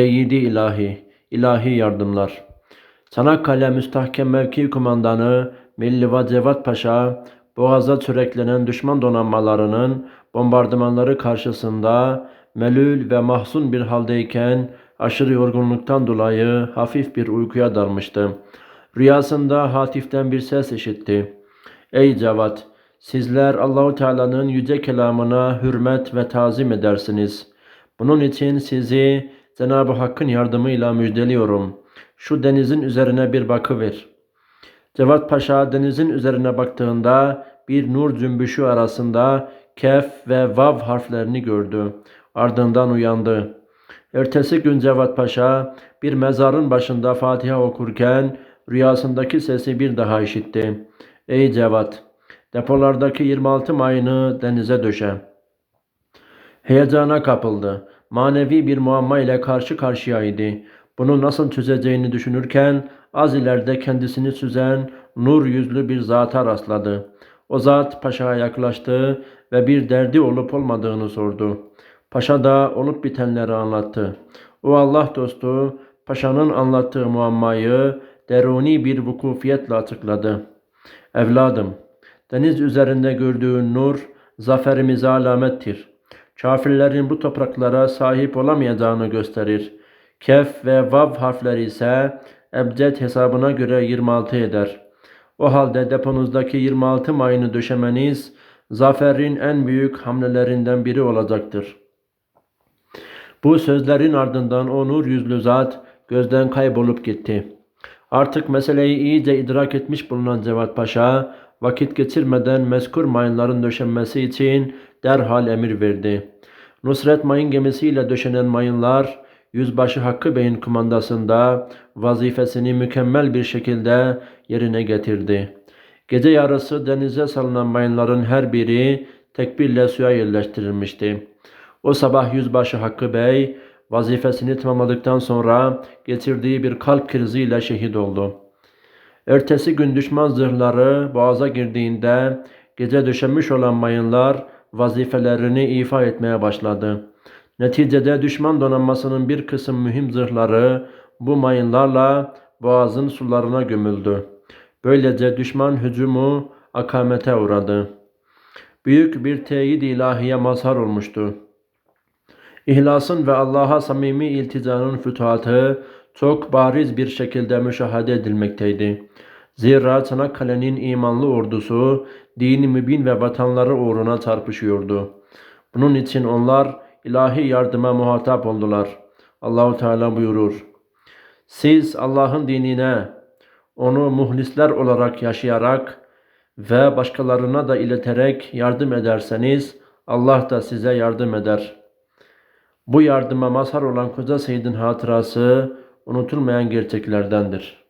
Seyyidi ilahi, ilahi yardımlar. Çanakkale Müstahkem Mevki Kumandanı Milliva Cevat Paşa, Boğaz'a süreklenen düşman donanmalarının bombardımanları karşısında melül ve mahzun bir haldeyken aşırı yorgunluktan dolayı hafif bir uykuya dalmıştı. Rüyasında hatiften bir ses işitti. Ey Cevat! Sizler Allahu Teala'nın yüce kelamına hürmet ve tazim edersiniz. Bunun için sizi Cenab-ı Hakk'ın yardımıyla müjdeliyorum. Şu denizin üzerine bir bakıver. Cevat Paşa denizin üzerine baktığında bir nur cümbüşü arasında kef ve vav harflerini gördü. Ardından uyandı. Ertesi gün Cevat Paşa bir mezarın başında Fatiha okurken rüyasındaki sesi bir daha işitti. Ey Cevat! Depolardaki 26 mayını denize döşe. Heyecana kapıldı. Manevi bir muamma ile karşı karşıyaydı. Bunu nasıl çözeceğini düşünürken az ileride kendisini süzen nur yüzlü bir zata rastladı. O zat paşaya yaklaştı ve bir derdi olup olmadığını sordu. Paşa da olup bitenleri anlattı. O Allah dostu paşanın anlattığı muammayı deruni bir vukufiyetle açıkladı. Evladım, deniz üzerinde gördüğün nur zaferimize alamettir. Kafirlerin bu topraklara sahip olamayacağını gösterir. Kef ve vav harfleri ise ebced hesabına göre 26 eder. O halde deponuzdaki 26 mayını döşemeniz zaferin en büyük hamlelerinden biri olacaktır. Bu sözlerin ardından o nur yüzlü zat gözden kaybolup gitti. Artık meseleyi iyice idrak etmiş bulunan Cevat Paşa, vakit geçirmeden mezkur mayınların döşenmesi için derhal emir verdi. Nusret mayın gemisiyle döşenen mayınlar, Yüzbaşı Hakkı Bey'in kumandasında vazifesini mükemmel bir şekilde yerine getirdi. Gece yarısı denize salınan mayınların her biri tekbirle suya yerleştirilmişti. O sabah Yüzbaşı Hakkı Bey vazifesini tamamladıktan sonra geçirdiği bir kalp kriziyle şehit oldu. Ertesi gün düşman zırhları boğaza girdiğinde gece döşenmiş olan mayınlar vazifelerini ifa etmeye başladı. Neticede düşman donanmasının bir kısım mühim zırhları bu mayınlarla boğazın sularına gömüldü. Böylece düşman hücumu akamete uğradı. Büyük bir teyit ilahiye mazhar olmuştu. İhlasın ve Allah'a samimi ilticanın fütuhatı çok bariz bir şekilde müşahede edilmekteydi. Zira Çanakkale'nin imanlı ordusu dini mübin ve vatanları uğruna çarpışıyordu. Bunun için onlar ilahi yardıma muhatap oldular. Allahu Teala buyurur. Siz Allah'ın dinine onu muhlisler olarak yaşayarak ve başkalarına da ileterek yardım ederseniz Allah da size yardım eder. Bu yardıma mazhar olan Koca Seyyid'in hatırası unutulmayan gerçeklerdendir.